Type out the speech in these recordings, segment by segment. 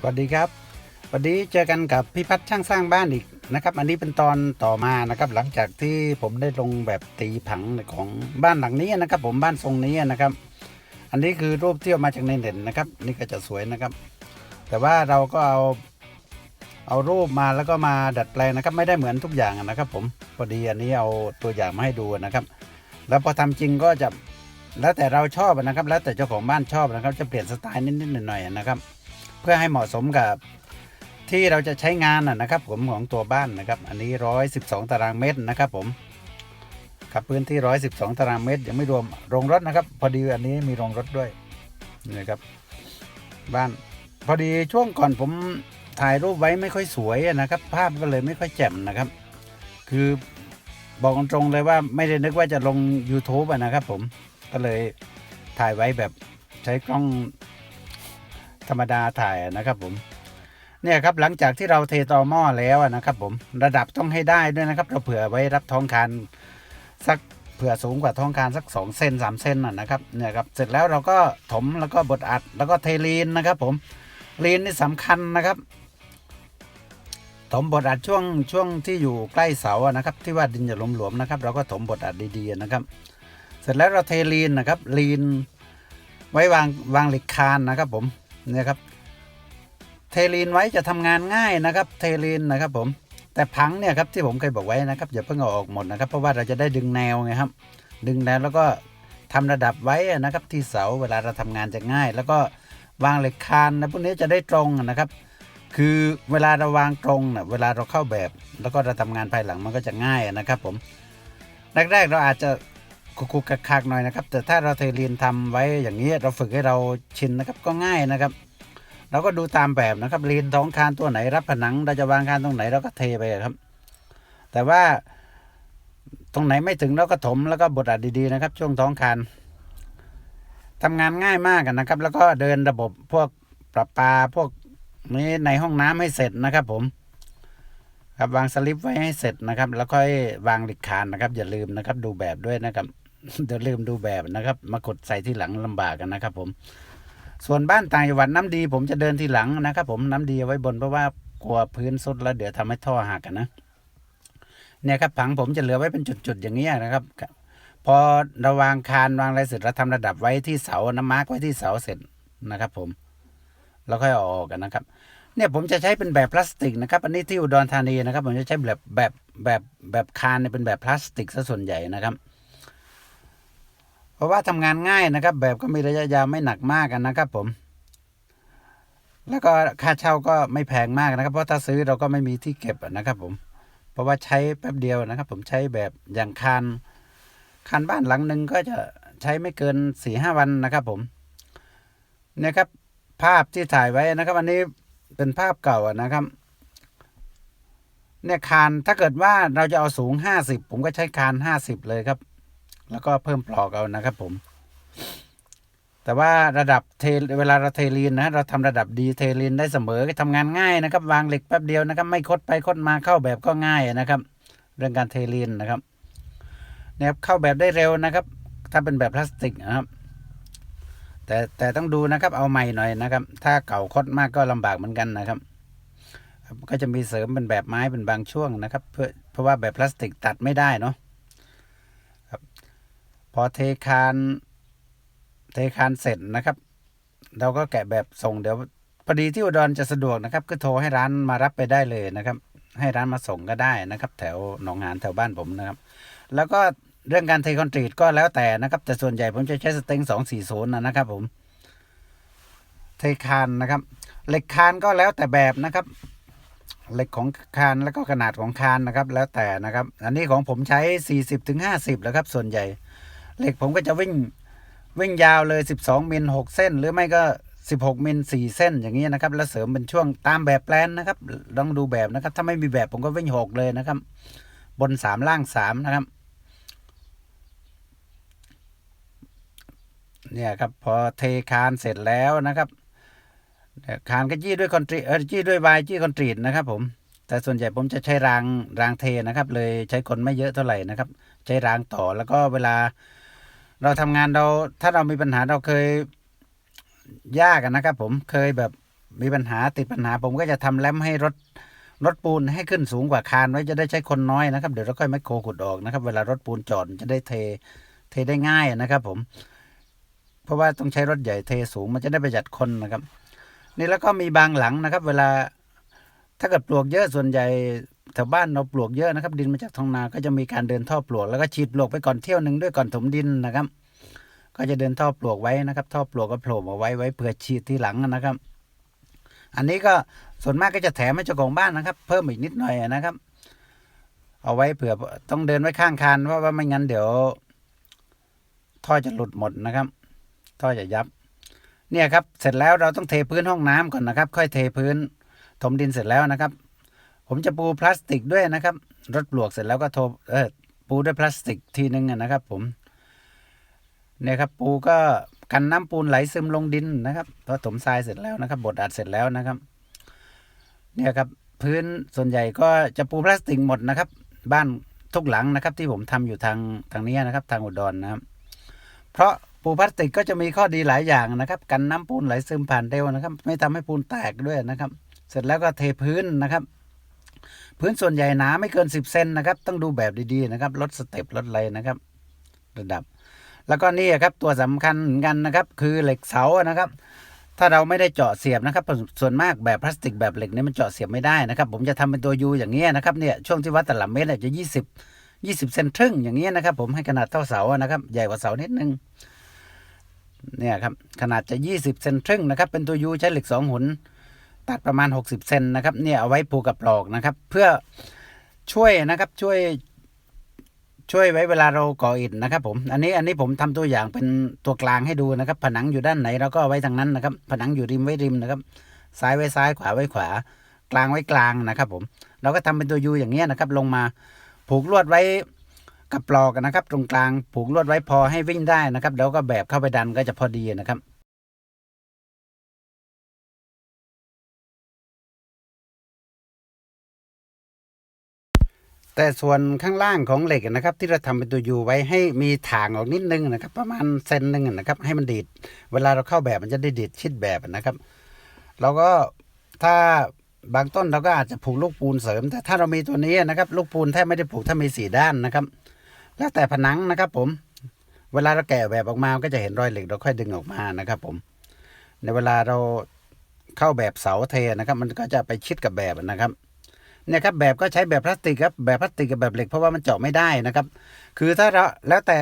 สวัสดีครับ วันนี้เจอกันกับพี่พัฒช่างสร้างบ้านอีกนะครับ อันนี้เป็นตอนต่อมานะครับ หลังจากที่ผมได้ลงแบบตีผังของบ้านหลังนี้นะครับ ผมบ้านทรงนี้นะครับ อันนี้คือรูปเที่เอามาจากในเน็ตนะครับ นี่ก็จะสวยนะครับ แต่ว่าเราก็เอาเอารูปมาแล้วก็มาดัดแปลงนะครับ ไม่ได้เหมือนทุกอย่างนะครับ ผมพอดีอันนี้เอาตัวอย่างมาให้ดูนะครับ แล้วพอทำจริงก็จะแล้วแต่เราชอบนะครับ แล้วแต่เจ้าของบ้านชอบนะครับ จะเปลี่ยนสไตล์นิดๆหน่อยๆนะครับ เพื่อให้เหมาะสมกับที่เราจะใช้งานนะครับ ผมของตัวบ้านนะครับ อันนี้ 112 ตารางเมตรนะครับ ผมครับพื้นที่ 112 ตารางเมตร ยังไม่รวมโรงรถนะครับ พอดีอันนี้มีโรงรถด้วยนี่นะครับ บ้านพอดีช่วงก่อนผมถ่ายรูปไว้ไม่ค่อยสวยนะครับ ภาพก็เลยไม่ค่อยแจ่มนะครับ คือบอกตรงเลยว่าไม่ได้นึกว่าจะลง YouTube นะครับ ผมก็เลยถ่ายไว้แบบใช้กล้อง ธรรมดาถ่ายนะครับผมเนี่ยครับหลังจากที่เราเทตอหม้อแล้วนะครับผมระดับต้องให้ได้ด้วยนะครับ เราเผื่อไว้รับท้องคานสักเผื่อสูงกว่าท้องคานสัก2เซน3เซนนะนะครับเนี่ยครับเสร็จแล้วเราก็ถมแล้วก็บดอัดแล้วก็เทลีนนะครับ ผมลีนนี่สำคัญนะครับ ถมบดอัดช่วงช่วงที่อยู่ใกล้เสานะครับ ที่ว่าดินจะหลวมๆนะครับ เราก็ถมบดอัดดีๆนะครับ เสร็จแล้วเราเทลีนนะครับลีนไว้วางวางเหล็กคานนะครับผม นี่ยครับเทลีนไว้จะทำงานง่ายนะครับ เทลีนนะครับผมแต่พังเนี่ยครับที่ผมเคยบอกไว้นะครับอย่าเพิ่งเอาออกหมดนะครับ เพราะว่าเราจะได้ดึงแนวไงครับ ดึงแนวแล้วก็ทำระดับไว้นะครับ ที่เสาเวลาเราทำงานจะง่าย แล้วก็วางเหล็กคานนะพวกนี้จะได้ตรงนะครับ คือเวลาเราวางตรงนะเวลาเราเข้าแบบ แล้วก็เราทำงานภายหลังมันก็จะง่ายนะครับผมแรกๆเราอาจจะ คุกคักๆหน่อยนะครับ แต่ถ้าเราเทเรียนทำไว้อย่างนี้เราฝึกให้เราชินนะครับก็ง่ายนะครับ เราก็ดูตามแบบนะครับเรียนท้องคานตัวไหนรับผนังเราจะวางคานตรงไหนเราก็เทไปครับ แต่ว่าตรงไหนไม่ถึงเราก็ถมแล้วก็บดอัดดีๆนะครับ ช่วงท้องคานทำงานง่ายมากนะครับ แล้วก็เดินระบบพวกประปาพวกนี้ในห้องน้ำให้เสร็จนะครับ ผม ครับวางสลิปไว้ให้เสร็จนะครับ แล้วค่อยวางหล็กคานนะครับ อย่าลืมนะครับ ดูแบบด้วยนะครับ เดี๋ยวลืมดูแบบนะครับ มากดใส่ที่หลังลำบากกันนะครับ ผม ส่วนบ้านต่างจังหวัดน้ำดี ผมจะเดินที่หลังนะครับ ผมน้ำดีเอาไว้บนเพราะว่ากลัวพื้นสุดแล้วเดี๋ยวทำให้ท่อหักกันนะ เนี่ยครับผังผมจะเหลือไว้เป็นจุดๆอย่างเงี้นะครับพอราวางคานวางอะไรเสร็จเราทำระดับไว้ที่เสาน้ำมาร์กไว้ที่เสาเสร็จนะครับ ผมแล้วค่อยอออกกันนะครับ เนี่ยผมจะใช้เป็นแบบพลาสติกนะครับ อันนี้ที่อุดรธานีนะครับ ผมจะใช้แบบแบบแบบแบบคานเนี่ยเป็นแบบพลาสติกซะส่วนใหญ่นะครับ เพราะว่าทำงานง่ายนะครับ แบบก็มีระยะยาวไม่หนักมากกันนะครับผม แล้วก็ค่าเช่าก็ไม่แพงมากนะครับ เพราะถ้าซื้อเราก็ไม่มีที่เก็บนะครับ ผม เพราะว่าใช้แป๊บเดียวนะครับ ผมใช้แบบอย่างคานคานบ้านหลังหนึ่งก็จะใช้ไม่เกินสี่ห้าวันนะครับ ผมเนี่ยครับภาพที่ถ่ายไว้นะครับ อันนี้เป็นภาพเก่าอะนะครับ เนี่ยคานถ้าเกิดว่าเราจะเอาสูงห้าสิบผมก็ใช้คานห้าสิบเลยครับ แล้วก็เพิ่มปลอกเอานะครับผม แต่ว่าระดับเทเวลาเราเทลีนนะเราทำระดับดีเทลีนได้เสมอทำงานง่ายนะครับ วางเหล็กแป๊บเดียวนะครับ ไม่คดไปคดมาเข้าแบบก็ง่ายนะครับ เรื่องการเทลีนนะครับเนี่ยเข้าแบบได้เร็วนะครับ ถ้าเป็นแบบพลาสติกนะครับ แต่แต่ต้องดูนะครับเอาใหม่หน่อยนะครับ ถ้าเก่าคดมากก็ลำบากเหมือนกันนะครับก็จะมีเสริมเป็นแบบไม้เป็นบางช่วงนะครับ เพื่อเพราะว่าแบบพลาสติกตัดไม่ได้เนาะ อเทคานเทคานเสร็จนะครับ เราก็แกะแบบส่งเดี๋ยวพอดีที่อุดรจะสะดวกนะครับ ก็โทรให้ร้านมารับไปได้เลยนะครับ ให้ร้านมาส่งก็ได้นะครับ แถวหนองหานแถวบ้านผมนะครับ แล้วก็เรื่องการเทคอนกรีตก็แล้วแต่นะครับ แต่ส่วนใหญ่ผมจะใช้สเต็งสองสี่ศูนย์นะครับผมเทคานนะครับ เหล็กคานก็แล้วแต่แบบนะครับ เหล็กของคานแล้วก็ขนาดของคานนะครับ แล้วแต่นะครับ อันนี้ของผมใช้สี่สิบถึงห้าสิบแล้วครับ ส่วนใหญ่ เหล็กผมก็จะวิ่งวิ่งยาวเลยสิบสองมิลหกเส้น หรือไม่ก็สิบหกมิลสี่เส้นอย่างนี้นะครับ แล้วเสริมเป็นช่วงตามแบบแปลนนะครับลองดูแบบนะครับ ถ้าไม่มีแบบผมก็วิ่งหกเลยนะครับ บนสามล่างสามนะครับ เนี่ยครับพอเทคานเสร็จแล้วนะครับคานก็จี้ด้วยคอนกรีตเออจี้ด้วยวายจี้คอนกรีตนะครับผมแต่ส่วนใหญ่ผมจะใช้รางรางเทนะครับ เลยใช้คนไม่เยอะเท่าไหร่นะครับ ใช้รางต่อแล้วก็เวลา เราทำงานเราถ้าเรามีปัญหาเราเคยยากนะครับ ผมเคยแบบมีปัญหาติดปัญหา ผมก็จะทำแรมให้รถรถปูนให้ขึ้นสูงกว่าคานไว้จะได้ใช้คนน้อยนะครับเดี๋ยวเราค่อยแมคโครขุดออกนะครับ เวลารถปูนจอดจะได้เทเทได้ง่ายนะครับ ผม เพราะว่าต้องใช้รถใหญ่เทสูงมันจะได้ประหยัดคนนะครับ นี่แล้วก็มีบางหลังนะครับ เวลา ถ้าเกิดปลวกเยอะส่วนใหญ่แถวบ้านเราปลวกเยอะนะครับ ดินมาจากท้องนาก็จะมีการเดินท่อปลวก แล้วก็ฉีดปลวกไปก่อนเที่ยวหนึ่งด้วยก่อนถมดินนะครับ ก็จะเดินท่อปลวกไว้นะครับ ท่อปลวกก็โผล่มาไว้ไว้เผื่อฉีดทีหลังนะครับ อันนี้ก็ส่วนมากก็จะแถมให้เจ้าของบ้านนะครับ เพิ่มอีกนิดหน่อยนะครับ เอาไว้เผื่อต้องเดินไว้ข้างคานเพราะว่าไม่งั้นเดี๋ยว ท่อจะหลุดหมดนะครับ ท่อจะยับ เนี่ยครับเสร็จแล้วเราต้องเทพื้นห้องน้ำก่อนนะครับ ค่อยเทพื้น ถมดินเสร็จแล้วนะครับ ผมจะปูพลาสติกด้วยนะครับรถปลวกเสร็จแล้วก็โทเออปูด้วยพลาสติกทีนึงนะครับ ผมเนี่ยครับปูก็กันน้ำปูนไหลซึมลงดินนะครับพอถมทรายเสร็จแล้วนะครับบดอัดเสร็จแล้วนะครับ เนี่ยครับพื้นส่วนใหญ่ก็จะปูพลาสติกหมดนะครับ บ้านทุกหลังนะครับ ที่ผมทำอยู่ทางทางนี้นะครับ ทางอุดรนะครับ เพราะปูพลาสติกก็จะมีข้อดีหลายอย่างนะครับ กันน้ำปูนไหลซึมผ่านเร็วนะครับ ไม่ทำให้ปูนแตกด้วยนะครับ เสร็จแล้วก็เทพื้นนะครับ พื้นส่วนใหญ่หนาไม่เกิน 10เซนนะครับ ต้องดูแบบดีๆนะครับลดสเต็ปลดอะไรนะครับ ระดับ แล้วก็นี่ครับตัวสำคัญเหมือนกันนะครับ คือเหล็กเสานะครับ ถ้าเราไม่ได้เจาะเสียบนะครับ ส่วนมากแบบพลาสติกแบบเหล็กนี่มันเจาะเสียบไม่ได้นะครับ ผมจะทำเป็นตัวยูอย่างเงี้ยนะครับเนี่ยช่วงที่วัดตลับเมตรเนี่ยจะ20 20เซนครึ่งอย่างเงี้ยนะครับ ผมให้ขนาดเท่าเสานะครับ ใหญ่กว่าเสานิดนึงเนี่ยครับขนาดจะ 20เซนครึ่งนะครับ เป็นตัวยูใช้เหล็กสองหุน ตัดประมาณ 60 เซนนะครับเนี่ยเอาไว้ผูกกับปลอกนะครับ เพื่อช่วยนะครับช่วยช่วยไว้เวลาเราก่ออิฐนะครับผม อันนี้อันนี้ผมทำตัวอย่างเป็นตัวกลางให้ดูนะครับ ผนังอยู่ด้านไหนเราก็เอาไว้ทางนั้นนะครับ ผนังอยู่ริมไว้ริมนะครับ ซ้ายไว้ซ้ายขวาไว้ขวา กลางไว้กลางนะครับผม เราก็ทำเป็นตัวยูอย่างเงี้ยนะครับ ลงมาผูกลวดไว้กับปลอกนะครับ ตรงกลางผูกลวดไว้พอให้วิ่งได้นะครับ แล้วก็แบบเข้าไปดันก็จะพอดีนะครับ แต่ส่วนข้างล่างของเหล็กนะครับ ที่เราทำเป็นตัวยูไว้ให้มีถ่างออกนิดนึงนะครับ ประมาณเซนหนึ่งนะครับ ให้มันดีด เวลาเราเข้าแบบมันจะได้ดีดชิดแบบนะครับเราก็ถ้าบางต้นเราก็อาจจะผูกลูกปูนเสริม แต่ถ้าเรามีตัวนี้นะครับลูกปูนแทบไม่ได้ผูกถ้ามีสี่ด้านนะครับ แล้วแต่ผนังนะครับผม เวลาเราแกะแบบออกมาก็จะเห็นรอยเหล็กเราค่อยดึงออกมานะครับผม ในเวลาเราเข้าแบบเสาเทนะครับ มันก็จะไปชิดกับแบบนะครับ นี่ยครับแบบก็ใช้แบบพลาสติกครับแบบพลาสติกกับแบบเหล็กเพราะว่ามันเจาะไม่ได้นะครับ คือถ้าเราแล้วแต่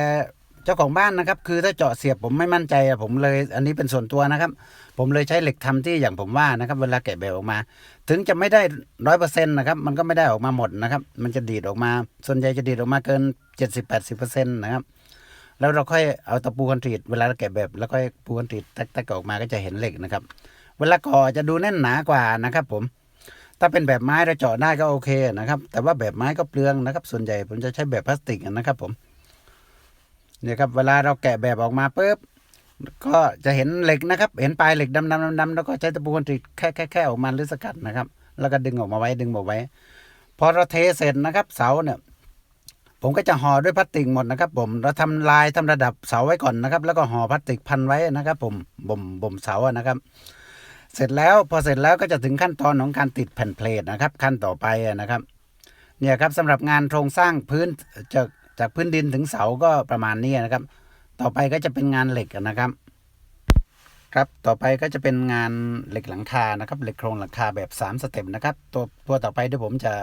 เจ้าของบ้านนะครับ คือถ้าเจาะเสียบผมไม่มั่นใจผมเลย อันนี้เป็นส่วนตัวนะครับ ผมเลยใช้เหล็กทำที่อย่างผมว่านะครับเวลาแกะแบบออกมา ถึงจะไม่ได้ร้อยเปอร์เซ็นต์นะครับมันก็ไม่ได้ออกมาหมดนะครับ มันจะดีดออกมา ส่วนใหญ่จะดีดออกมาเกินเจ็ดสิบแปดสิบเปอร์เซ็นต์นะครับแล้วเราค่อยเอาตะปูคอนกรีตเวลาเราแกะแบบแล้วค่อยปูคอนกรีตแตกๆออกมาก็จะเห็นเหล็กนะครับ เวลาก่อจะดูแน่นหนากว่านะครับผม ถ้าเป็นแบบไม้เราเจาะได้ก็โอเคนะครับ แต่ว่าแบบไม้ก็เปลืองนะครับ ส่วนใหญ่ผมจะใช้แบบพลาสติกนะครับผมเนี่ยครับเวลาเราแกะแบบออกมาปุ๊บก็จะเห็นเหล็กนะครับ เห็นปลายเหล็กดำๆดำๆแล้วก็ใช้ตะปูคอนกรีตแค่แค่แค่ออกมาหรือสกัดนะครับ แล้วก็ดึงออกมาไว้ดึงออกไว้ พอเราเทเสร็จนะครับ เสาเนี่ย ผมก็จะห่อด้วยพลาสติกหมดนะครับ ผมเราทำลายทำระดับเสาไว้ก่อนนะครับ แล้วก็ห่อพลาสติกพันไว้นะครับ ผมบ่มบ่มเสาอะนะครับ เสร็จแล้วพอเสร็จแล้วก็จะถึงขั้นตอนของการติดแผ่นเพลทนะครับ ขั้นต่อไปนะครับเนี่ยครับสำหรับงานโครงสร้างพื้นจากจากพื้นดินถึงเสาก็ประมาณนี้นะครับ ต่อไปก็จะเป็นงานเหล็กนะครับ ครับต่อไปก็จะเป็นงานเหล็กหลังคานะครับเหล็กโครงหลังคาแบบ 3 สเต็ปนะครับ ตัวตัวต่อไปเดี๋ยวผมจะ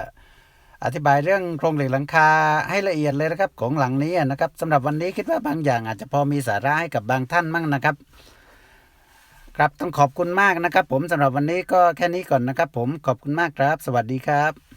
อธิบายเรื่องโครงเหล็กหลังคาให้ละเอียดเลยนะครับของหลังนี้นะครับสำหรับวันนี้คิดว่าบางอย่างอาจจะพอมีสาระให้กับบางท่านมั่งนะครับ ครับต้องขอบคุณมากนะครับ ผมสำหรับวันนี้ก็แค่นี้ก่อนนะครับ ผมขอบคุณมากครับ สวัสดีครับ